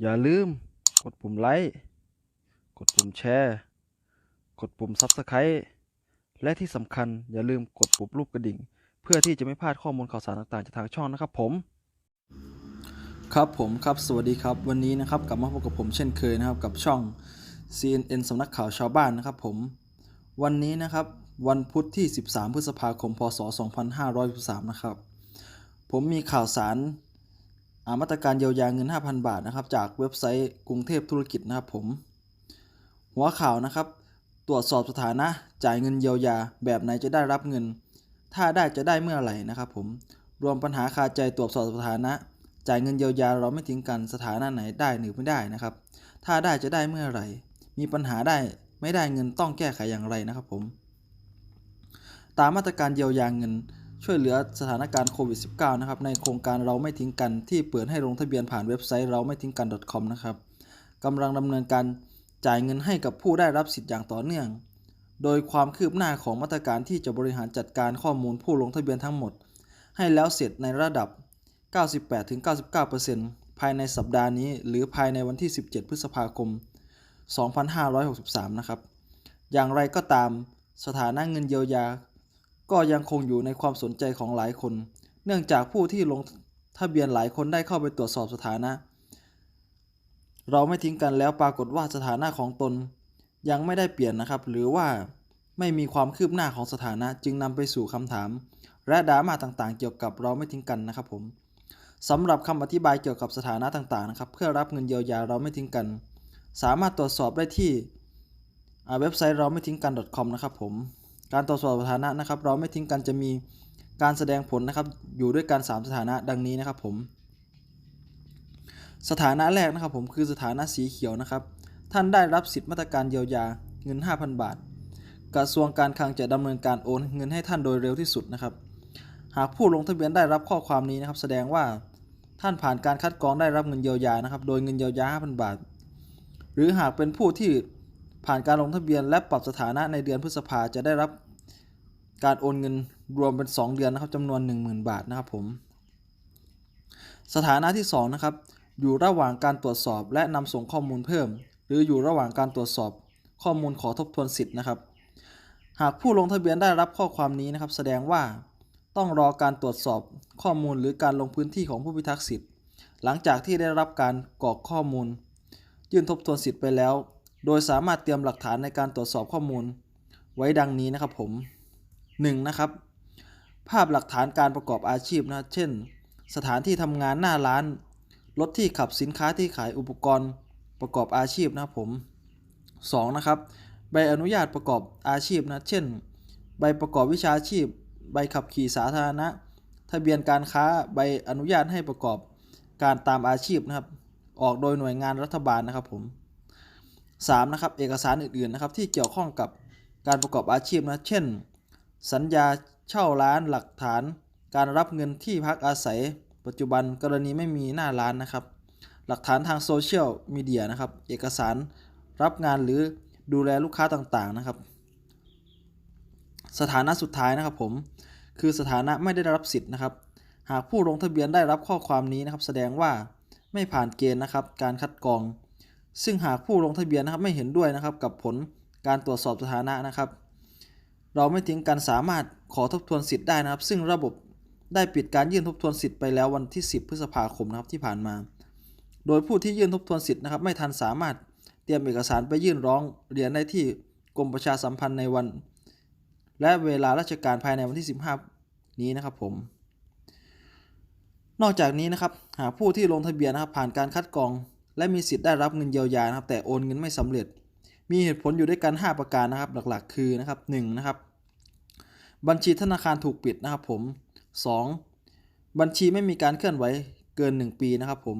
อย่าลืมกดปุ่มไลค์ กดปุ่มแชร์ กดปุ่ม Subscribe และที่สำคัญอย่าลืมกดปุ่มรูปกระดิ่ง เพื่อที่จะไม่พลาดข้อมูลข่าวสารต่างๆ จากทางช่องนะครับผม ครับผมครับสวัสดีครับ วันนี้นะครับกลับมาพบกับผมเช่นเคยนะครับกับช่อง CNN สำนักข่าวชาวบ้านนะครับผม วันนี้นะครับวันพุธที่ 13 พฤษภาคม พศ 2563นะครับ ผมมีข่าวสาร มาตรการเยียวยาเงิน 5,000 บาทนะครับ จากเว็บไซต์กรุงเทพธุรกิจนะครับผม หัวข่าวนะครับ ตรวจสอบสถานะจ่ายเงินเยียวยา แบบไหนจะได้รับเงิน ถ้าได้จะได้เมื่อไหร่นะครับ ผมรวมปัญหาคาใจตรวจสอบสถานะ จ่ายเงินเยียวยาเราไม่ทิ้งกันสถานะไหนได้หรือไม่ได้นะครับ ถ้าได้จะได้เมื่อไหร่ มีปัญหาได้ไม่ได้เงินต้องแก้ไขอย่างไรนะครับ ผม ตามมาตรการเยียวยาเงิน ช่วยเหลือสถานการณ์โควิด -19 นะครับในโครงการเราไม่ทิ้งกันที่เปิดให้ลงทะเบียนผ่านเว็บไซต์เราไม่ทิ้งกัน .com นะครับกำลังดำเนินการจ่ายเงินให้กับผู้ได้รับสิทธิ์อย่างต่อเนื่อง โดยความคืบหน้าของมาตรการที่จะบริหารจัดการข้อมูลผู้ลงทะเบียนทั้งหมด ให้แล้วเสร็จในระดับ 98-99%ภายในสัปดาห์นี้ หรือภายในวันที่ 17 พฤษภาคม 2563 นะครับ อย่างไรก็ตามสถานะเงินเยียวยา ก็ยังคงอยู่ในความสนใจของหลายคน เนื่องจากผู้ที่ลงทะเบียนหลายคนได้เข้าไปตรวจสอบสถานะ เราไม่ทิ้งกันแล้วปรากฏว่าสถานะของตน ยังไม่ได้เปลี่ยนนะครับ หรือว่าไม่มีความคืบหน้าของสถานะจึงนำไปสู่คำถาม และดราม่าต่างๆ เกี่ยวกับเราไม่ทิ้งกันนะครับผมสำหรับคำอธิบายเกี่ยวกับสถานะต่างๆนะครับ เพื่อรับเงินเยียวยาเราไม่ทิ้งกัน สามารถตรวจสอบได้ที่เว็บไซต์เราไม่ทิ้งกัน .com นะครับผม การตรวจสอบสถานะนะครับ เราไม่ทิ้งกันจะมีการแสดงผลนะครับ อยู่ด้วยกัน 3 สถานะดังนี้นะครับผม สถานะแรกนะครับผมคือสถานะสีเขียวนะครับ ท่านได้รับสิทธิมาตรการเยียวยาเงิน 5,000 บาท กระทรวงการคลังจะดำเนินการโอนเงินให้ท่านโดยเร็วที่สุดนะครับ หากผู้ลงทะเบียนได้รับข้อความนี้นะครับ แสดงว่าท่านผ่านการคัดกรองได้รับเงินเยียวยานะครับ โดยเงินเยียวยา 5,000 บาท หรือหากเป็นผู้ที่ผ่านการลงทะเบียนและปรับสถานะในเดือนพฤษภาจะได้รับ การโอนเงินรวมเป็น 2 เดือนนะครับจำนวน 10,000 บาทนะครับผม สถานะที่ 2 นะครับ อยู่ระหว่างการตรวจสอบและนำส่งข้อมูลเพิ่ม หรืออยู่ระหว่างการตรวจสอบข้อมูลขอทบทวนสิทธิ์นะครับ หากผู้ลงทะเบียนได้รับข้อความนี้นะครับ แสดงว่าต้องรอการตรวจสอบข้อมูลหรือการลงพื้นที่ของผู้พิทักษ์สิทธิ์ หลังจากที่ได้รับการกรอกข้อมูล ยื่นทบทวนสิทธิ์ไปแล้ว โดยสามารถเตรียมหลักฐานในการตรวจสอบข้อมูล ไว้ดังนี้นะครับผม 1. นะครับ ภาพหลักฐานการประกอบอาชีพนะ เช่น สถานที่ทำงานหน้าร้าน รถที่ขับสินค้าที่ขายอุปกรณ์ประกอบอาชีพนะผม 2. นะครับ ใบอนุญาตประกอบอาชีพนะ เช่น ใบประกอบวิชาชีพ ใบขับขี่สาธารณะ ทะเบียนการค้า ใบอนุญาตให้ประกอบการตามอาชีพนะครับ ออกโดยหน่วยงานรัฐบาลนะครับผม 3. นะครับ เอกสารอื่นๆนะครับที่เกี่ยวข้องกับการประกอบอาชีพนะ เช่น สัญญาเช่าร้านหลักฐาน การรับเงินที่พักอาศัย ปัจจุบันกรณีไม่มีหน้าร้านนะครับ หลักฐานทางโซเชียลมีเดียนะครับ เอกสารรับงานหรือดูแลลูกค้าต่างๆนะครับ สถานะสุดท้ายนะครับผม คือสถานะไม่ได้รับสิทธิ์นะครับ หากผู้ลงทะเบียนได้รับข้อความนี้นะครับ แสดงว่าไม่ผ่านเกณฑ์นะครับ การคัดกรอง ซึ่งหากผู้ลงทะเบียนนะครับไม่เห็นด้วยนะครับกับผลการตรวจสอบสถานะนะครับ เราไม่ทิ้งกันสามารถขอทบทวนสิทธิ์ได้นะครับ ซึ่งระบบได้ปิดการยื่นทบทวนสิทธิ์ไปแล้ววันที่ 10 พฤษภาคมนะครับที่ผ่านมา โดยผู้ที่ยื่นทบทวนสิทธิ์นะครับ ไม่ทันสามารถเตรียมเอกสารไปยื่นร้องเรียนได้ที่กรมประชาสัมพันธ์ในวัน และเวลาราชการภายในวันที่ 15 นี้นะครับผม นอกจากนี้นะครับ หากผู้ที่ลงทะเบียนนะครับผ่านการคัดกรอง และมีสิทธิ์ได้รับเงินเยียวยานะครับ แต่โอนเงินไม่สำเร็จ มีเหตุผลอยู่ด้วยกัน 5 ประการนะครับ หลักๆ คือนะครับ1นะครับ บัญชีธนาคารถูกปิดนะครับผม 2. บัญชีไม่มีการเคลื่อนไหวเกิน 1 ปีนะครับผม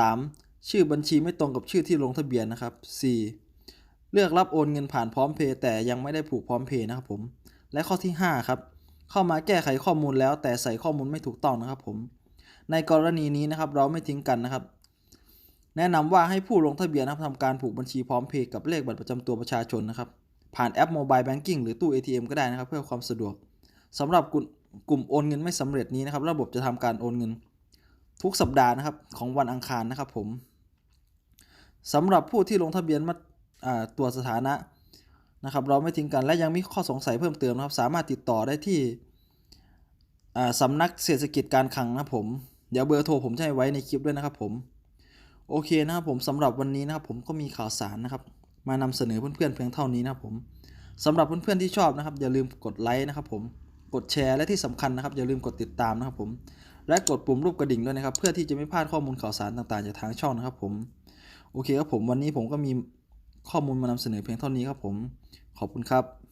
3. ชื่อบัญชีไม่ตรงกับชื่อที่ลงทะเบียนนะครับ 4. เลือกรับโอนเงินผ่านพร้อมเพย์แต่ยังไม่ได้ผูกพร้อมเพย์นะครับผม และข้อที่ 5 ครับ เข้ามาแก้ไขข้อมูลแล้วแต่ใส่ข้อมูลไม่ถูกต้องนะครับผม ในกรณีนี้นะครับเราไม่ทิ้งกันนะครับ แนะนำว่าให้ผู้ลงทะเบียนนะครับทำการผูกบัญชีพร้อมเพย์กับเลขบัตรประจำตัวประชาชนนะครับ ผ่านแอป Mobile Banking หรือตู้ ATM ก็ได้นะครับ เพื่อความสะดวกสำหรับกลุ่มโอนเงินไม่สำเร็จนี้นะครับ ระบบจะทำการโอนเงิน ทุกสัปดาห์นะครับของวันอังคารนะครับผมสำหรับผู้ที่ลงทะเบียนมาตรวจสถานะนะครับ เราไม่ทิ้งกันและยังมีข้อสงสัยเพิ่มเติมนะครับ สามารถติดต่อได้ที่อ่าสำนักเศรษฐกิจการคลังนะผม เดี๋ยวเบอร์โทรผมจะให้ไว้ในคลิปด้วยนะครับผม โอเคนะครับผมสำหรับวันนี้นะครับผมก็มีข่าวสารนะครับ มานำเสนอเพื่อนๆเพียงเท่านี้นะครับผมสำหรับเพื่อนๆที่ชอบนะครับ อย่าลืมกดไลค์นะครับผมกดแชร์และที่สำคัญนะครับ อย่าลืมกดติดตามนะครับผมและกดปุ่มรูปกระดิ่งด้วยนะครับ เพื่อที่จะไม่พลาดข้อมูลข่าวสารต่างๆจากทางช่องนะครับผมโอเคครับผมวันนี้ผมก็มีข้อมูลมานำเสนอเพียงเท่านี้ครับผมขอบคุณครับ